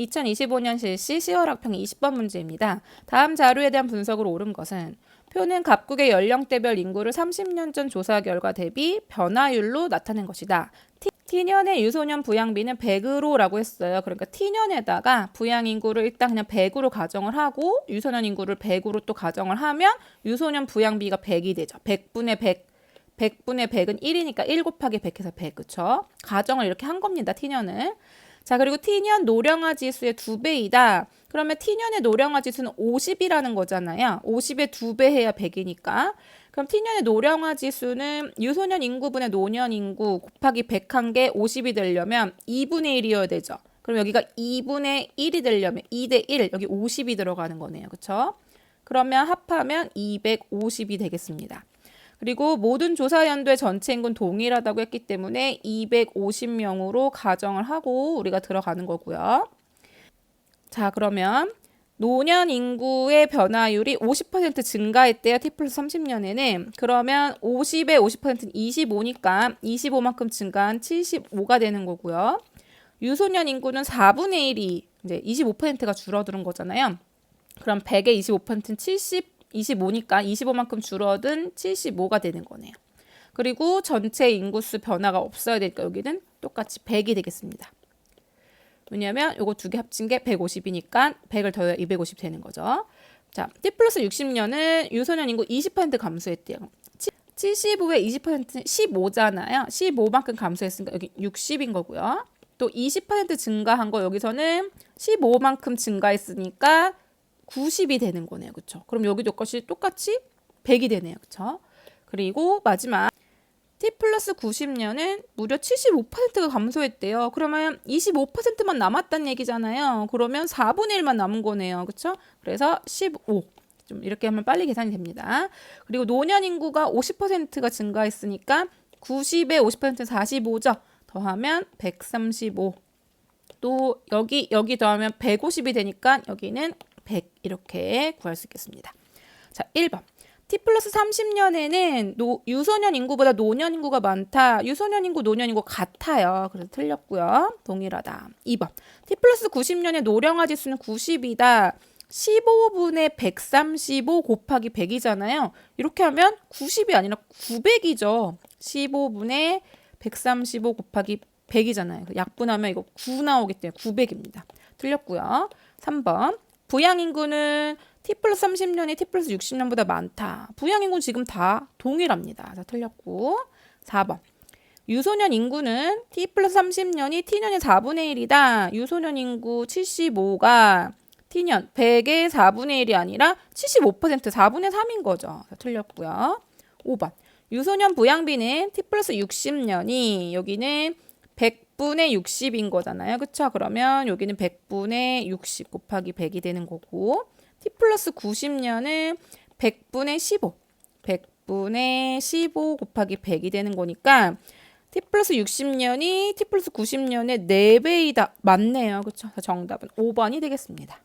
2025년 실시 10월 학평 20번 문제입니다. 다음 자료에 대한 분석으로 옳은 것은 표는 각국의 연령대별 인구를 30년 전 조사 결과 대비 변화율로 나타낸 것이다. T년의 유소년 부양비는 100으로라고 했어요. 그러니까 T년에다가 부양 인구를 일단 그냥 100으로 가정을 하고 유소년 인구를 100으로 또 가정을 하면 유소년 부양비가 100이 되죠. 100분의 100 100분의 100은 1이니까 1 곱하기 100해서 100, 그쵸? 가정을 이렇게 한 겁니다, T년은. 자, 그리고 T년 노령화 지수의 두배이다 그러면 T년의 노령화 지수는 50이라는 거잖아요. 50의 두배 해야 100이니까. 그럼 T년의 노령화 지수는 유소년 인구분의 노년 인구 곱하기 100한 게 50이 되려면 2분의 1이어야 되죠. 그럼 여기가 2분의 1이 되려면 2대 1, 여기 50이 들어가는 거네요. 그쵸? 그러면 합하면 250이 되겠습니다. 그리고 모든 조사 연도의 전체 인구는 동일하다고 했기 때문에 250명으로 가정을 하고 우리가 들어가는 거고요. 자, 그러면 노년 인구의 변화율이 50% 증가했대요. T 플러스 30년에는. 그러면 50의 50%는 25니까 25만큼 증가한 75가 되는 거고요. 유소년 인구는 4분의 1이 이제 25%가 줄어드는 거잖아요. 그럼 100의 25%는 70 25니까 25만큼 줄어든 75가 되는 거네요. 그리고 전체 인구수 변화가 없어야 되니까 여기는 똑같이 100이 되겠습니다. 왜냐하면 요거 두 개 합친 게 150이니까 100을 더해야 250 되는 거죠. 자, T 플러스 60년은 유소년 인구 20% 감소했대요. 75의 20%는 15잖아요. 15만큼 감소했으니까 여기 60인 거고요. 또 20% 증가한 거 여기서는 15만큼 증가했으니까 90이 되는 거네요. 그쵸? 그럼 여기도 것이 똑같이 100이 되네요. 그쵸? 그리고 마지막 T 플러스 90년은 무려 75%가 감소했대요. 그러면 25%만 남았다는 얘기잖아요. 그러면 4분의 1만 남은 거네요. 그쵸? 그래서 15. 좀 이렇게 하면 빨리 계산이 됩니다. 그리고 노년 인구가 50%가 증가했으니까 90에 50%는 45죠. 더하면 135. 또 여기 여기 더하면 150이 되니까 여기는 100 이렇게 구할 수 있겠습니다. 자, 1번. T 플러스 30년에는 노, 유소년 인구보다 노년 인구가 많다. 유소년 인구, 노년 인구 같아요. 그래서 틀렸고요. 동일하다. 2번. T 플러스 90년에 노령화 지수는 90이다. 15분의 135 곱하기 100이잖아요. 이렇게 하면 90이 아니라 900이죠. 15분의 135 곱하기 100이잖아요. 약분하면 이거 9 나오기 때문에 900입니다. 틀렸고요. 3번. 부양 인구는 T 플러스 30년이 T 플러스 60년보다 많다. 부양 인구는 지금 다 동일합니다. 자, 틀렸고. 4번. 유소년 인구는 T 플러스 30년이 T년의 4분의 1이다. 유소년 인구 75가 T년 100의 4분의 1이 아니라 75% 4분의 3인 거죠. 자, 틀렸고요. 5번. 유소년 부양비는 T 플러스 60년이 여기는 100분의 60인 거잖아요. 그쵸? 그러면 여기는 100분의 60 곱하기 100이 되는 거고 T 플러스 90년은 100분의 15 100분의 15 곱하기 100이 되는 거니까 T 플러스 60년이 T 플러스 90년의 4배이다. 맞네요. 그쵸? 정답은 5번이 되겠습니다.